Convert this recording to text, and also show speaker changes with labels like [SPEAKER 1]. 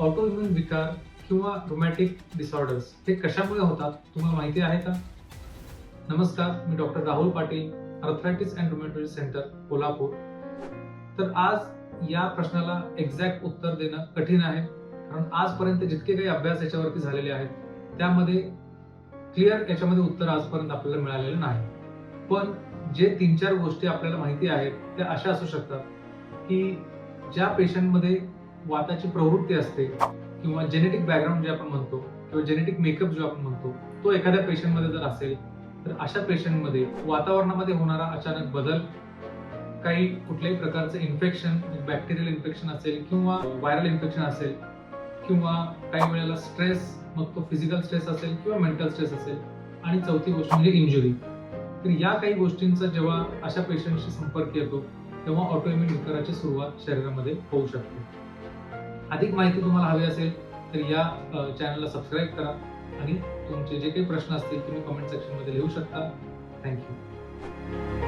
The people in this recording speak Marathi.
[SPEAKER 1] ऑटोइम्युन विकार किंवा रोमॅटिक डिसऑर्डर्स हे कशामुळे होतात तुम्हाला माहिती आहे का? नमस्कार मी doctor Rahul Patil arthritis and rheumatology centre Kolhapur. तर आज या प्रश्नाला एक्झॅक्ट उत्तर देणं कठीण आहे कारण आजपर्यंत जितके काही अभ्यास याच्यावरती झालेले आहेत त्यामध्ये क्लिअर याच्यामध्ये उत्तर आजपर्यंत आपल्याला मिळालेलं नाही. पण जे तीन चार गोष्टी आपल्याला माहिती आहेत त्या अशा असू शकतात की ज्या पेशंटमध्ये वाताची प्रवृत्ती असते किंवा जेनेटिक बॅकग्राऊंड जे आपण म्हणतो किंवा जेनेटिक मेकअप जो आपण म्हणतो तो एखाद्या पेशंटमध्ये जर असेल तर अशा पेशंटमध्ये वातावरणामध्ये होणारा अचानक बदल काही कुठल्याही प्रकारचं इन्फेक्शन बॅक्टेरियल इन्फेक्शन असेल किंवा व्हायरल इन्फेक्शन असेल किंवा काही वेळेला स्ट्रेस मग तो फिजिकल स्ट्रेस असेल किंवा मेंटल स्ट्रेस असेल. आणि चौथी गोष्ट म्हणजे इंजुरी तर या काही गोष्टींचा जेव्हा अशा पेशंटशी संपर्क येतो तेव्हा ऑटोइम्युन विकाराची सुरुवात शरीरामध्ये होऊ शकते. अधिक माहिती तुम्हाला हवी असेल तर या चॅनलला सबस्क्राईब करा आणि तुमचे जे काही प्रश्न असतील तुम्ही कमेंट सेक्शनमध्ये लिहू शकता. थँक्यू